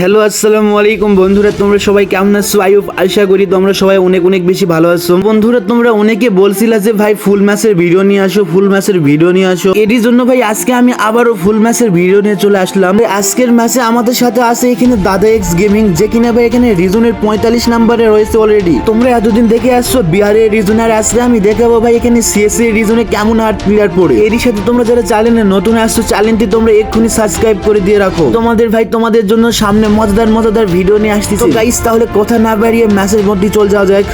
Hello আসসালামু আলাইকুম। বন্ধুরা, তোমরা সবাই কেমন আছো? হোপ আশা করি তোমরা সবাই অনেক অনেক বেশি ভালো আছো। বন্ধুরা, তোমরা অনেকে বলছিলা যে, ভাই ফুল ম্যাচের ভিডিও নিয়ে আসো ফুল ম্যাচের ভিডিও নিয়ে আসো। এরই জন্য, ভাই, আজকে আমি আবারও ফুল ম্যাচের ভিডিও নিয়ে চলে আসলাম। আজকের ম্যাচে আমাদের সাথে আছে এখানে দাদা এক্স গেমিং যে কিনা, ভাই, এখানে রিজনের পঁয়তাল্লিশ নাম্বারে রয়েছে অলরেডি তোমরা এতদিন দেখে আসছো বিহারের রিজন আর আজকে আমি দেখাবো, ভাই, এখানে সিএসএ রিজনে কেমন হার্ট প্লেয়ার পড়ে। এরই সাথে তোমরা যারা চ্যানেলে নতুন আসছো চ্যানেলটি তোমরা এক্ষুনি সাবস্ক্রাইব করে দিয়ে রাখো। তোমাদের, ভাই, তোমাদের জন্য সামনে মজাদার মজাদার ভিডিও নিয়ে আসতেছি। তাহলে কথা না বাড়িয়ে ম্যাচের মধ্যে চলে যাওয়া যাক।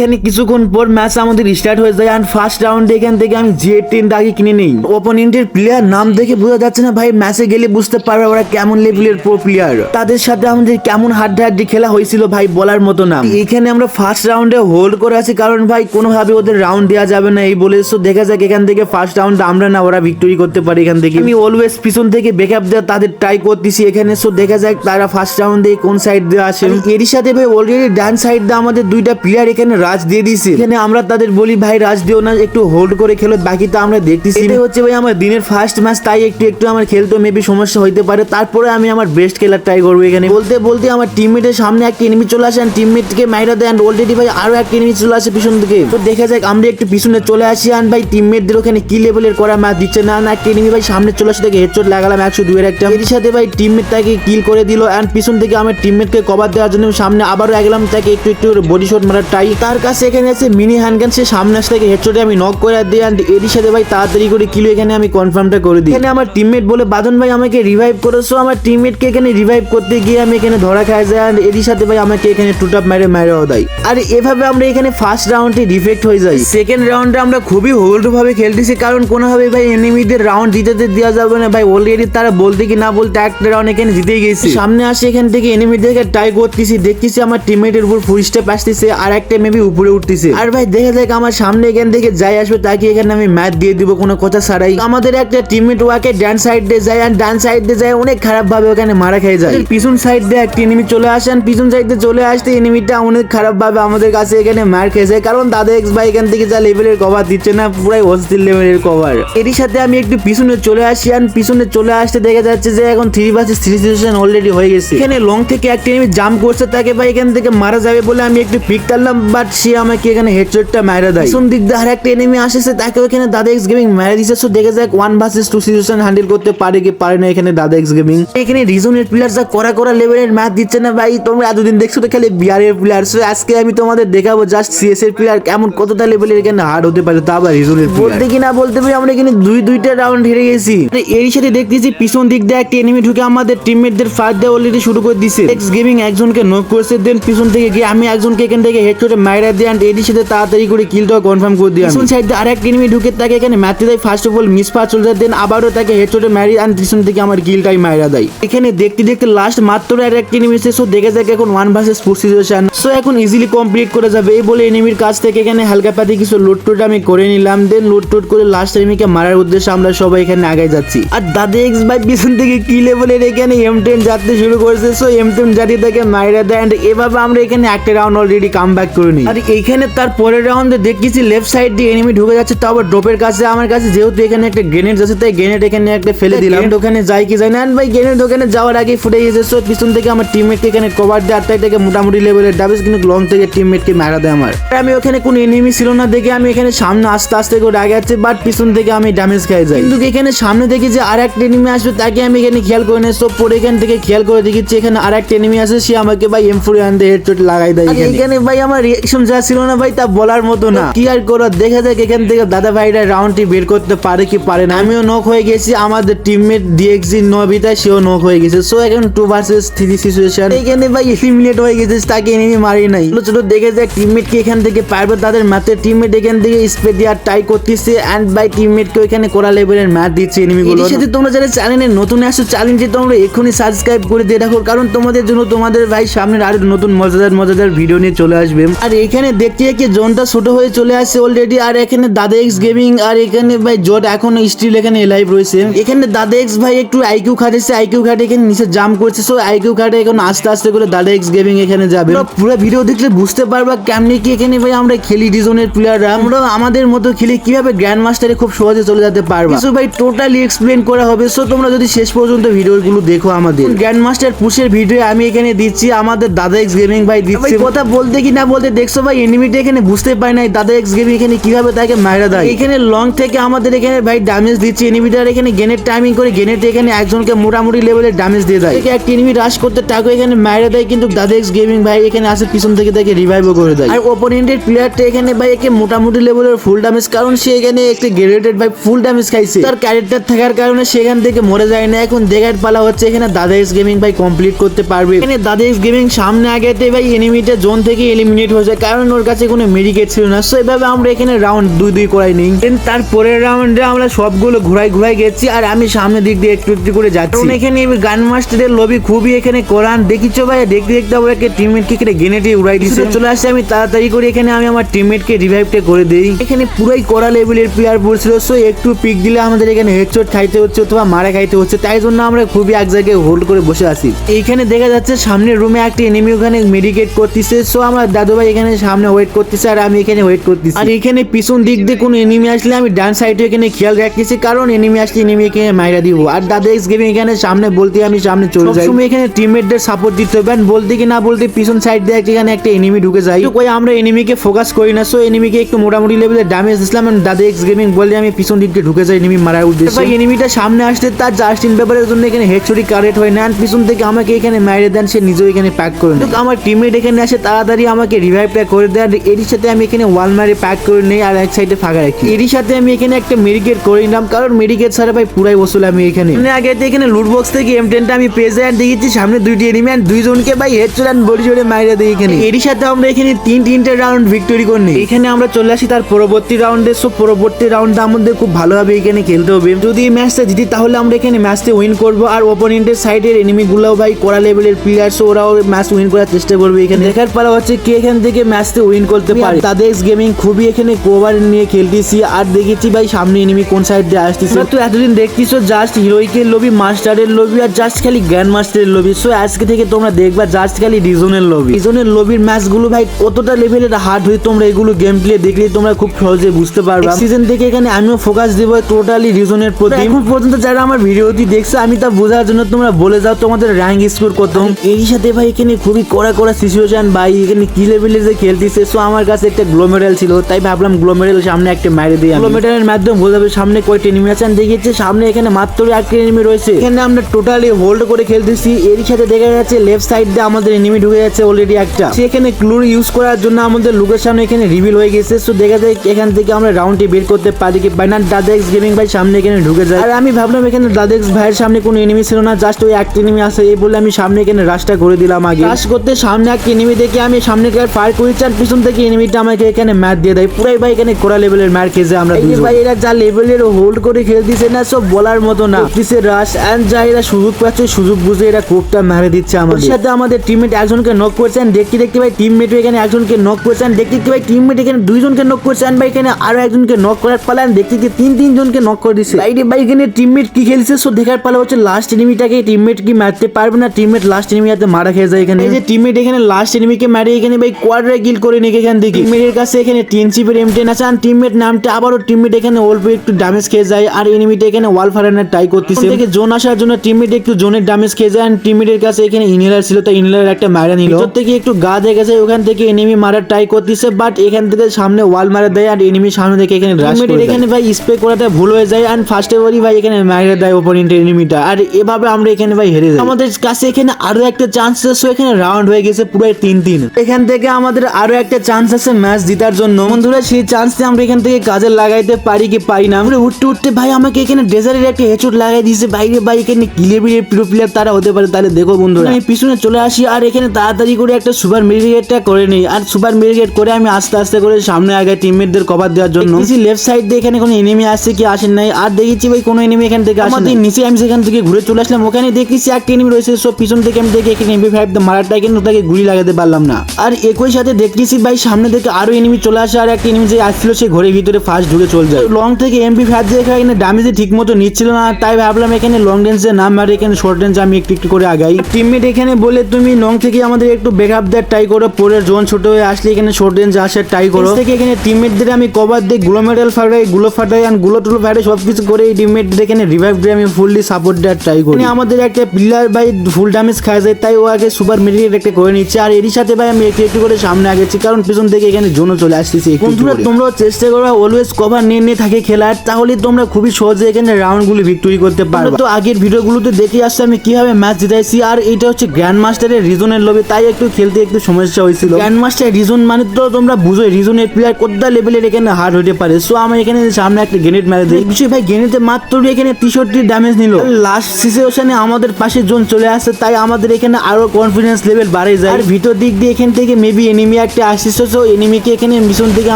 এখানে কিছুক্ষণ পর ম্যাচ আমাদের স্টার্ট হয়ে যায় ফার্স্ট রাউন্ডে এখান থেকে আমি জি টেন দাগে কিনে নেই। ওপোনেন্টের প্লেয়ার নাম দেখে বোঝা যাচ্ছে না ভাই, ম্যাচে গেলে বুঝতে পারবে ওরা কেমন লেভেলের প্রো প্লেয়ার তাদের সাথে আমাদের কেমন হাড্ডা হাড্ডি খেলা হয়েছিল ভাই, বলার মতো না। এখানে আমরা ফার্স্ট রাউন্ডে হোল্ড করে আছি কারণ ভাই, কোনোভাবে ওদের রাউন্ড দেওয়া যাবে না এই বলে। সো দেখা যাক এখান থেকে ফার্স্ট রাউন্ড আমরা না, ওরা ভিক্টোরি করতে পারি এখান থেকে। আমি অলওয়েজ পিছন থেকে ব্যাকআপ দেওয়া তাদের ট্রাই করতেছি এখানে। সো দেখা যাক তারা ফার্স্ট রাউন্ডে কোন সাইড দিয়ে আসে। এরই সাথে ভাই অলরেডি ডান সাইড দিয়ে আমাদের দুইটা প্লেয়ার এখানে রাজ দিয়ে দিয়েছে এখানে আমরা তাদের বলি ভাই রাজ দিও না একটু হোল্ড করে খেলো বাকি তো আমরা দেখতেছি। এটাই হচ্ছে ভাই আমার দিনের ফার্স্ট ম্যাচ তাই একটু একটু আমার খেলতে মেবি সমস্যা হইতে পারে। তারপরে আমি আমার বেস্ট খেলার ট্রাই করব এখানে। বলতে বলতে আমার টিমমেটের সামনে একটা এনিমি চলে আসে and টিমমেটকে মাইরা দেয় অলরেডি ভাই আরও একটা এনিমি চলে আসে পিছন থেকে তো দেখা যাক আমরা একটু পিছনে চলে আসি আর ভাই টিমমেটদের ওখানে কি লেভেলের করা ম্যাচ দিচ্ছে? না না একটা এনিমি ভাই সামনে চলে আসে থেকে হেডশট লাগালাম একশো দুয়ের একটা। এর সাথে ভাই টিমমেট তাকে কিল করে দিল এন্ড পিছন থেকে আমার টিমমেটকে কভার দেওয়ার জন্য সামনে আবারও গেলাম তাকে একটু একটু বডি শট মারার ট্রাই তার কাছে এখানে আছে মিনি হ্যান্ডগান সে সামনে আসে থেকে হেডশটে আমি নক করে দিই এন্ড এর সাথে ভাই তাড়াতাড়ি করে কিলো এখানে আমি কনফার্মটা করে দিই। এখানে আমার টিমমেট বলে, বাদন ভাই আমাকে রিভাইভ করেছ আমার টিমমেটকে এখানে রিভাইভ করতে গিয়ে আমি এখানে ধরা খাই যায় এন্ড এরই সাথে ভাই আমাকে এখানে টুটাপ মেরে মেরেও দেয়। আর এভাবে আমরা এখানে ফার্স্ট রাউন্ডে ডিফেক্ট হয়ে যাই। সেকেন্ড রাউন্ডে আমরা খুবই হোল্ড ভাবে খেলতেছি, কারণ কোনোভাবে ভাই এনিমিদের রাউন্ড দিতে তো দেওয়া যাবে না। ভাই অলরেডি তারা বলতে কি না বলতে একটা রাউন্ড এখানে জিতেই গেছি। সামনে আসে এখান থেকে এনিমিদেরকে ট্রাই করতেছি, দেখতেছি আমার টিমমেটের উপর ফুল স্টেপ আসতেছে। আর একটা মেবি উপরে উঠতেছে। আর ভাই দেখে দেখ আমার সামনে এখান থেকে যাই আসবে তাকে এখানে আমি ম্যাচ দিয়ে দিব কোনো কথা ছাড়াই। আমাদের একটা টিমমেট ওয়াকে ডান সাইড দিয়ে যায় আর ডান সাইড দিয়ে যায় অনেক খারাপ ভাবে ওখানে মারা খেয়ে যায়। পিছন সাইড দিয়ে একটা এনিমি চলে আসেন পিছন সাইড দিয়ে চলে আসতে এনিমিটা অনেক খারাপ ভাবে আমাদের কাছে এখানে মার খেয়েছে কারণ দাদা এক্স ভাই এখান থেকে যা লেভেলের কভার দিচ্ছে না পুরাই অস্থির লেভেলের কভার এরই সাথে আমি একটু পিছনে চলে আসি আর পিছনে চলে আসতে দেখা যাচ্ছে যে এখন three versus three situation already হয়ে গেছে। এখানে লং থেকে একটা এনিমি জাম্প করছে তাকে ভাই এখান থেকে মারা যাবে বলে আমি একটু পিক টানলাম বাট সে আমাকে এখানে হেডশটটা মারা দেয়। পিছন দিক দিয়ে আর একটা এনিমি আসেছে তাকে ওখানে দাদা এক্স গেমিং মারা দিচ্ছে সো দেখে যাক one versus two situation handle করতে পারে কি পারে না এখানে দাদা এক্স গেমিং এখানে রিজনের প্লেয়ার যা করা করা লেভেলের ম্যাচ দিচ্ছে না ভাই তোমরা এতদিন দেখছ তো খালি বিয়ারের প্লেয়ার সো আজকে আমি তোমাদের দেখাবো জাস্ট সিএস এর প্লেয়ার কেমন কতটা লেভেলের এখানে হার্ড হতে পারে তা আবার রিজনের বলতে কি না বলতে পারি আমরা এখানে দুই দুইটা রাউন্ড হেরে গেছি। এরই সাথে দেখতেছি পিছন দিক দিয়ে একটা এনিমি ঢুকে আমাদের টিমমেটদের ফায়ার দেওয়া অলরেডি শুরু করে দিছে। এক্স গেমিং একজনকে নক করেছে দেন পিছন থেকে গিয়ে আমি একজনকে এখান থেকে হেডশটে মাইরা দিয়ে and এরই সাথে তাড়াতাড়ি করে কিলটা কনফার্ম করে দিই পিছন সাইড দিয়ে আরেকটা এনিমি ঢুকে তাকে এখানে মারতে দেয়। ফার্স্ট অফ অল মিস পা চলে দেন আবারও তাকে হেডশটে মারি আর পিছন থেকে আমার কিলটাই মাইরা দেয়। এখানে দেখতে দেখতে লাস্ট মাত্র আর একটা এনিমি সো দেখে যাক এখন one versus four situation so এখন ইজিলি কমপ্লিট করে যাবে। এই বলে এনিমির কাছ থেকে এখানে হালকা পাতি কিছু লুট টুট আমি করে নিলাম। দেন লুট টুট করে লাস্ট এনিমিকে মারার উদ্দেশ্যে আমরা সবাই এখানে আগাই যাচ্ছি। আর দাদা এক্স ভাই পিছন থেকে কি লেভেলের এখানে এম টেন যাতে শুরু করেছে সো এম টেন জাতি তাকে মাইরা দেয়। And এভাবে আমরা এখানে একটা রাউন্ড অলরেডি কাম ব্যাক করে নিই। আর এইখানে তার পরের রাউন্ডে দেখতেছি লেফট সাইড দিয়ে এনিমি ঢুকে যাচ্ছে তো আবার ড্রপের কাছে আমার কাছে যেহেতু এখানে একটা গ্রেনেড আছে তাই গ্রেনেড এখানে একটা ফেলে দিলাম। ওখানে যাই কি যায় না ভাই গ্রেনেড ওখানে যাওয়ার আগে ফুটে গেছে। সো পিছন থেকে আমার টিমমেটকে এখানে কভার দেয় আর তাই থেকে মোটামুটি লেভেলের ডাবেস কিন্তু লং থেকে টিমমেটকে মারা দেয় আমার। আমি ওখানে কোনো এনিমি ছিল না দেখে আমি এখানে সামনে আস্তে আস্তে করে আগে যাচ্ছি বাট পিছন থেকে আমি ড্যামেজ খেয়ে যাই। কিন্তু এখানে সামনে দেখি যে আর একটা এনিমি আসবে তাকে আমি এখানে খেয়াল করে নেই। সব পরে এখান থেকে খেয়াল করে দেখেছি এখানে আর একটা এনিমি আছে সে আমাকে ভাই এম ফোর আনতে হেডশট লাগাই দেয় এখানে। এখানে ভাই আমার রিয়াকশন যা ছিল না ভাই তা বলার মতো না। কি আর করো? দেখা যাক এখান থেকে দাদা ভাইরা রাউন্ডটি বের করতে পারে কি পারে না। আমিও নক হয়ে গেছি আমাদের টিমমেট ডিএক্সি নবিতা সেও নক হয়ে গেছে। সো এখন টু ভার্সেস থ্রি সিচুয়েশন এখানে ভাই এলিমিনেট হয়ে গেছে তাকে এনিমি মারি নাই। চলো চলো দেখে যাক টিমমেট কি এখান থেকে পারবে তাদের মাত্র টিমমেট এখান থেকে স্পে দেওয়ার টাই করতেছে এন্ড বাই টিমমেট কে ওখানে কোরা লেভেলের ম্যাচ দিচ্ছে এনিমি গুলো সাথে তোমরা যারা চ্যানেলে নতুন আসছো চ্যানেলটি তোমরা এক্ষুনি সাবস্ক্রাইব করে দিয়ে রাখো কারণ তোমাদের জন্য তোমাদের ভাই সামনের আরও নতুন মজাদার মজাদার ভিডিও নিয়ে চলে আসবে। আর এই এখানে দেখতে দেখতে জোনটা ছোট হয়ে চলে আসছে অলরেডি আর এখানে দাদা এক্স গেমিং আর এখানে ভাই জোট এখন স্টিল এখানে লাইভ রয়েছে। এখানে দাদা এক্স ভাই একটু আইকিউ খাটেছে আইকিউ খাটে এখানে নিচে জাম্প করছে সো আইকিউ খাটে এখন আস্তে আস্তে করে দাদা এক্স গেমিং এখানে যাবে। পুরো ভিডিও দেখলে বুঝতে পারবা কেমনি কি এখানে ভাই আমরা খেলি ডিজনের প্লেয়াররা আমরা আমাদের মতো খেলি কীভাবে গ্র্যান্ড মাস্টারে খুব সহজে চলে যেতে পারবা। কিছু ভাই টোটালি এক্সপ্লেন করা হবে সো তোমরা যদি শেষ পর্যন্ত ভিডিওগুলো দেখো আমাদের। গ্র্যান্ড মাস্টার পুশের ভিডিও আমি এখানে দিচ্ছি, আমাদের দাদা এক্স গেমিং ভাই দিচ্ছি। কথা বলতে কি না বলতে দেখছ ভাই এনিমিটা এখানে বুঝতে পারে নাই দাদা এক্স গেমিং এখানে কীভাবে তাকে মারা দেয়। এখানে লং থেকে আমাদের এখানে ভাই ড্যামেজ দিচ্ছে। এনিমিটার এখানে গেনের টাইমিং করে গেনের এখানে একজনকে মোটামুটি লেভেলের ড্যামেজ দিয়ে দেয়। একে একটা এনিমি রাশ করতে টাকো এখানে মারা দেয়, কিন্তু দাদা এক্স গেমিং ভাই এখানে আসে পিছন থেকে তাকে রিভাইভও করে দেয়। আর ওপোনেন্টের প্লেয়ারটা এখানে ভাই একে মোটামুটি লেভেলের ফুল ড্যামেজ কারণ সে এখানে একটা গ্রেডেড ভাই ফুল ড্যামেজ খাইছে। তার ক্যারেক্টার থাকার কারণে সেখান থেকে মরে যায় না। এখন দেখার পালা হচ্ছে এখানে দাদা এক্স গেমিং ভাই কমপ্লিট করতে পারবে। এখানে দাদা এক্স গেমিং সামনে আগেতে ভাই এনিমিটা জোন থেকে এলিমিনেট হয়ে যায়। কারণ ওর কাছে কোনো মেডিকেট ছিল না। সো এভাবে আমরা এখানে রাউন্ড দুই দুই করাই নিই। দেন তার পরের রাউন্ডে আমরা সবগুলো ঘুরাই ঘুরাই গেছি আর আমি সামনের দিক দিয়ে একটু একটু করে যাচ্ছি। এখানে গান মাস্টারের লবি খুবই এখানে কোরআন দেখিছো ভাই, দেখতে দেখতে আমরা একটা টিমমেটকে এখানে গেনেটে উড়াই দিচ্ছে চলে আসছে আমি তাড়াতাড়ি করে এখানে আমি আমার টিমমেটকে রিভাইভটা করে দেই। এখানে পুরাই কড়া লেভেলের প্লেয়ার পড়ছিল সো একটু পিক দিলে আমাদের এখানে হেডশট খাইতে হচ্ছে অথবা মারা খাইতে হচ্ছে। তাই জন্য আমরা খুবই এক জায়গায় হোল্ড করে বসে আছি। এইখানে দেখা যাচ্ছে সামনের রুমে একটা এনিমি ওখানে মেডিকেট করতেছে। সো আমার দাদু ভাই এখানে সামনে ওয়েট করতেছে আর আমি এখানে ওয়েট করতেছি। আর এখানে পিছন দিক দিয়ে কোনো এনিমি আসলে আমি ডান সাইডে এখানে খেয়াল রাখতেছি কারণ এনিমি আসলে এনিমি এখানে মাইরা দিব। আর দাদা এক্স গেমিং এখানে সামনে বলতে আমি সামনে চলে যাই। তুমি এখানে টিমমেটদের সাপোর্ট দিতে হবে বলতে কি না বলতে পিছন সাইড দিয়ে এখানে একটা এনিমি ঢুকে যায়। তো কই আমরা এনিমিকে ফোকাস করি না সো এনিমিকে একটু মোটামুটি লেভেলে ড্যামেজ দিছিলাম দাদা এক্স গেমিং বলে আমি পিছন দিক দিয়ে ঢুকে যাই এনিমি মারার উদ্দেশ্যে। ভাই এনিমিটা সামনে আসতে তার জাস্টিন পেপারের জন্য এখানে হেডশটই কারেক্ট হয় না পিছন থেকে আমাকে এখানে মাইরে দেন সে নিজেও এখানে প্যাক করে আমার টিমমেট এখানে আসে তাড়াতাড়ি আমাকে রিভাইভটা করে দেয় আর এরই সাথে আমি এখানে ওয়াল মারে প্যাক করে নেই আর এক সাইডে ফাঁকা রাখি। এরই সাথে আমি এখানে একটা মেডিকেট করে নিলাম, কারণ মেডিকেট ছাড়া ভাই পুরাই বসল আমি এখানে। মানে আগে এখানে লুট বক্স থেকে এম টেনটা আমি পেয়ে যাই আর দেখেছি সামনে দুইটি এনিমি আর দুইজনকে ভাই হেড চলে বডি জোরে মাইরে দিই এখানে। এরই সাথে আমরা এখানে তিন তিনটে রাউন্ড ভিক্টোরি করে নিই। এখানে আমরা চলে আসি তার পরবর্তী রাউন্ডে সো পরবর্তী রাউন্ডটা আমাদের খুব ভালোভাবে এখানে খেলতে হবে। যদি এই ম্যাচটা জিতি, তাহলে আমরা এখানে ম্যাচটা উইন করব। আর ওপোনেন্টের সাইডের এনিমি গুলাও ভাই কড়া লেভেলের প্লেয়ার সো ওরাও ম্যাচ উইন করার চেষ্টা করবে এখানে। দেখার পালা হচ্ছে কে এখান থেকে ম্যাচটা উইন করতে পারে। তাদের গেমিং খুবই এখানে কোভার নিয়ে খেলতেছি। আর দেখেছি ভাই সামনে এনিমি কোন সাইড দিয়ে আসতেছে? তো এতদিন দেখতেছো জাস্ট হিরোইকের লবি মাস্টারের লবি আর জাস্ট খালি গ্র্যান্ড মাস্টারের লবি সো আজকে থেকে তোমরা দেখবা জাস্ট খালি রিজনের লবি রিজনের লবির ম্যাচগুলো ভাই কতটা লেভেলের হার্ড হয় তোমরা এগুলো গেম প্লে দেখলে তোমরা খুব সহজে বুঝতে পারবা। সিজন থেকে এখানে আমিও ফোকাস দিব টোটালি রিজনের প্রতি। এখন পর্যন্ত যারা আমার ভিডিওটি দেখছে আমি তা বোঝার জন্য তোমরা বলে যাও তোমাদের র্যাঙ্ক স্কোর কত। এর সাথে ভাই এখানে খুবই কড়া কড়া সিচুয়েশন ভাই এখানে কি লেভেলে যে খেলতেছে সো আমার কাছে একটা গ্লোমেডাল ছিল, তাই ভাবলাম গ্লোমেডাল সামনে একটা মারে দিই গ্লোমেডালের মাধ্যমে বোঝাবে সামনে কয়টা এনিমি আছে আর দেখেছি সামনে এখানে মাত্র একটা এনিমি রয়েছে। এখানে আমরা টোটালি হোল্ড করে খেলতেছি, এর সাথে দেখা যাচ্ছে লেফট সাইড দিয়ে আমাদের এনিমি ঢুকে যাচ্ছে অলরেডি একটা। সেখানে ক্লুর ইউজ করার জন্য আমাদের লুকের সামনে এখানে রিভিল হয়ে গেছে সো দেখা যায় এখান থেকে আমরা রাউন্ডটি বের করতে পারি কি না। দাদেক্স গেমিং ভাই সামনে এখানে ঢুকে যায়। আর আমি ভাবলাম এখানে দাদেক্স ভাইয়ের সামনে কোনো এনিমি ছিল না জাস্ট ওই একটা এনিমি আছে, এই বলে আমি সামনে এখানে রাশটা করে দিলাম আগে। রাশ করতে সামনে একটা এনিমি দেখে আমি সামনে পার করি চার পিছন থেকে এনিমিটা আমাকে এখানে ম্যাচ দিয়ে দেয়। পুরাই ভাই এখানে কোরা লেভেলের ম্যাচ খেয়েছে আমরা ভাই এরা যা লেভেলের হোল্ড করে খেলতেছে না সব বলার মতো না। দিছে রাশ এন্ড যা এরা সুযোগ পাচ্ছে সুযোগ বুঝে এরা কোপটা মেরে দিচ্ছে আমাদের। সাথে আমাদের টিমমেট একজনকে নক করেছেন দেখতে দেখতে ভাই টিমমেট এখানে একজনকে নক করেছেন দেখতে দেখতে ভাই টিমমেট এখানে দুইজনকে নক করেছেন ভাই এখানে আরও একজনকে নক করার পালা দেখতে দেখতে তিন তিন জনকে নক করে দিচ্ছে ভাই ভাই এখানে টিমমেট কি খেলছে? সো দেখার পালা হচ্ছে লাস্ট এনিমিটাকে টিমমেট কি মারতে পারবে না? টিমমেট লাস্ট এনিমি হাতে মারা খেয়ে যায় এখানে। এই যে টিমমেট এখানে লাস্ট এনিমিকে মারে এখানে ভাই কোয়াড্রা কিল করে নিয়ে এখান থেকে। টিমমেটের কাছে এখানে টিন চিপের এম টেন আছে আর টিমমেট নামটা আবারও টিমমেট এখানে অল্প একটু ড্যামেজ খেয়ে যায় আর এনিমিটা এখানে ওয়াল ফারানের ট্রাই করতেছে। থেকে জোন আসার জন্য টিমমেট একটু জোনের ড্যামেজ খেয়ে যায় আর টিমমেটের কাছে এখানে ইনহেলার ছিল তাই ইনহেলার একটা মারা নিল। ভিতর থেকে একটু গা দেখে গেছে ওখান থেকে এনিমি মারার ট্রাই করতেছে বাট এখান থেকে সামনে ওয়াল মারা দেয় আর এনিমি সামনে থেকে এখানে টিমমেটের এখানে ভাই স্প্রে করাতে ভুল হয়ে যায় আর ফার্স্ট এবারই ভাই এখানে মারা দেয় ওপোনেন্টের এনিমিটা আর এভাবে আমরা এখানে ভাই হেরে যাই। আমাদের কাছে এখানে আরও একটা চান্স এখানে রাউন্ড হয়ে গেছে পুরো তিন তিন। এখান থেকে আমাদের আরও একটা চান্স আছে ম্যাচ জিতার জন্য। বন্ধুরা সেই চান্সটা আমরা এখান থেকে কাজে লাগাইতে পারি কি পারি না? আমরা উঠতে উঠতে ভাই আমাকে এখানে ডেজারের একটা হেডশট লাগাই দিয়েছে। বাইরে ভাই এখানে কিলেবিলের প্রিয় প্লেয়ার তারা হতে পারে। তাহলে দেখো বন্ধুরা আমি পিছনে চলে আসি আর এখানে তাড়াতাড়ি করে একটা সুপার মেরিগেটটা করে নিই। আর সুপার মেরিগেট করে আমি আস্তে আস্তে করে সামনে আগে টিমমেটদের কভার দেওয়ার জন্য। লেফট সাইড দিয়ে এখানে কোনো এনিমি আসছে কি আসেন নাই। আর দেখেছি ভাই কোনো এনিমি এখান থেকে আমাদের নিচে আমি সেখান থেকে ঘুরে চলে আসলাম। ওখানে দেখেছি একটা এনিমি রয়েছে। সব পিছন থেকে আমি দেখি এখানে এমবি ফাইভ মারাটাই কিন্তু তাকে গুলি লাগাতে পারলাম না। আর একই সাথে দেখতেছি ভাই সামনে থেকে আরও এনিমি চলে আসে আর একটা এনিমি যে আসছিল সেই ঘরের ভিতরে ফার্স্ট ঢুকে চলে যায়। লং থেকে এমপি ফ্যাট দিয়ে এখানে ডামেজে ঠিক মতো নিচ্ছিল না তাই ভাবলাম এখানে লং রেঞ্জে নাম আর এখানে শর্ট রেঞ্জে আমি একটু একটু করে আগাই। টিমমেট এখানে বলে তুমি লং থেকে আমাদের একটু ব্যাকআপ দেওয়ার ট্রাই করো পরে জোন ছোট হয়ে আসলে এখানে শর্ট রেঞ্জ আসার ট্রাই করো। থেকে এখানে টিমমেটদের আমি কভার দিই গুলো মেডাল ফাটাই গুলো ফাটাই আরগুলো টুলো ফাটাই সব কিছু করে এই টিমমেটদের এখানে রিভাইভ দিয়ে আমি ফুললি সাপোর্ট দেওয়ার ট্রাই করি। আমাদের একটা প্লেয়ার ভাই ফুল ড্যামেজ খাওয়া যায় তাই ও আগে সুপার মেডিকেট একটা করে নিচ্ছে আর এরই সাথে ভাই আমি একটু একটু করে সামনে আগেছি কারণ পিছন থেকে এখানে জোনও চলে আসতেছে বন্ধুরা তোমরাও চেষ্টা করো অলওয়েজ কভার নিয়ে নিয়ে থাকে খেলার তাহলে তোমরা খুবই সহজে এখানে রাউন্ডগুলো ভিক্টোরি করতে পারবে। তো আগের ভিডিওগুলোতে দেখে আসছে আমি কীভাবে ম্যাচ জিতাইছি আর এটা হচ্ছে গ্র্যান্ড মাস্টারের রিজনের লবে তাই একটু খেলতে একটু সমস্যা হয়েছিল। গ্র্যান্ড মাস্টার রিজন মানে তো তোমরা বুঝো রিজনের প্লেয়ার কোথা লেভেলের এখানে হার্ড হতে পারে। সো আমি এখানে সামনে একটা গ্রেনেড মেরে দিই। বিষয় ভাই গ্রেনেডে মাত্র এখানে তেষট্টি ড্যামেজ নিল। লাস্ট সিচুয়েশনে আমাদের পাশে জোন চলে আসছে তাই আমাদের এখানে আরও কনফিডেন্স লেভেল বাড়ে যায়। আর ভিতর দিক দিয়ে এখান থেকে মেবি এনিমি একটা আসছে সো এনিমিকে এখানে মিশন থেকে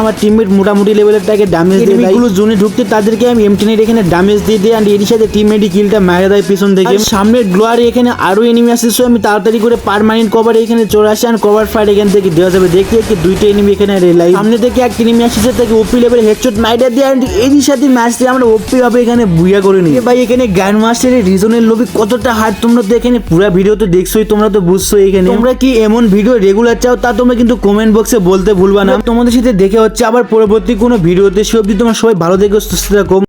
আমার টিমমেট মোটামুটি লেভেলের টাকে ড্যামেজ দিয়ে দেয়। এগুলো জোনে ঢুকতে তাদেরকে আমি এমটিনের এখানে ড্যামেজ দিয়ে দিই আর এর সাথে টিমমেটই কিলটা মারা দেয় পিছন থেকে। সামনের গ্লোয়ারে এখানে আরও এনিমি আসছে সো আমি তাড়াতাড়ি করে পারমানেন্ট কভার এখানে চলে আসে আর কভার ফাইট এখান থেকে দেওয়া যাবে। দেখতে দেখতে দুইটা এনিমি এখানে রেলাই সামনে থেকে এক এনিমি আসছে তাকে ওপি লেভেল হেডশট মাইডার দিয়ে and এরই সাথে ম্যাচ দিয়ে আমরা ওপি ভাবে এখানে বুইয়া করে নিই। ভাই এখানে গ্র্যান্ড মাস্টারের রিজনের লবি কতটা হার্ড তোমরা তো এখানে পুরো ভিডিও তো দেখছোই তোমরা তো বুঝছ এখানে। তোমরা কি এমন ভিডিও রেগুলার চাও? তা তোমরা কিন্তু কমেন্ট বক্সে বলতে ভুলবা না। তোমাদের সাথে দেখে হচ্ছে আবার পরবর্তী কোনো ভিডিওতে সে অবধি তোমার সবাই ভালো দেখে সুস্থ থাকো।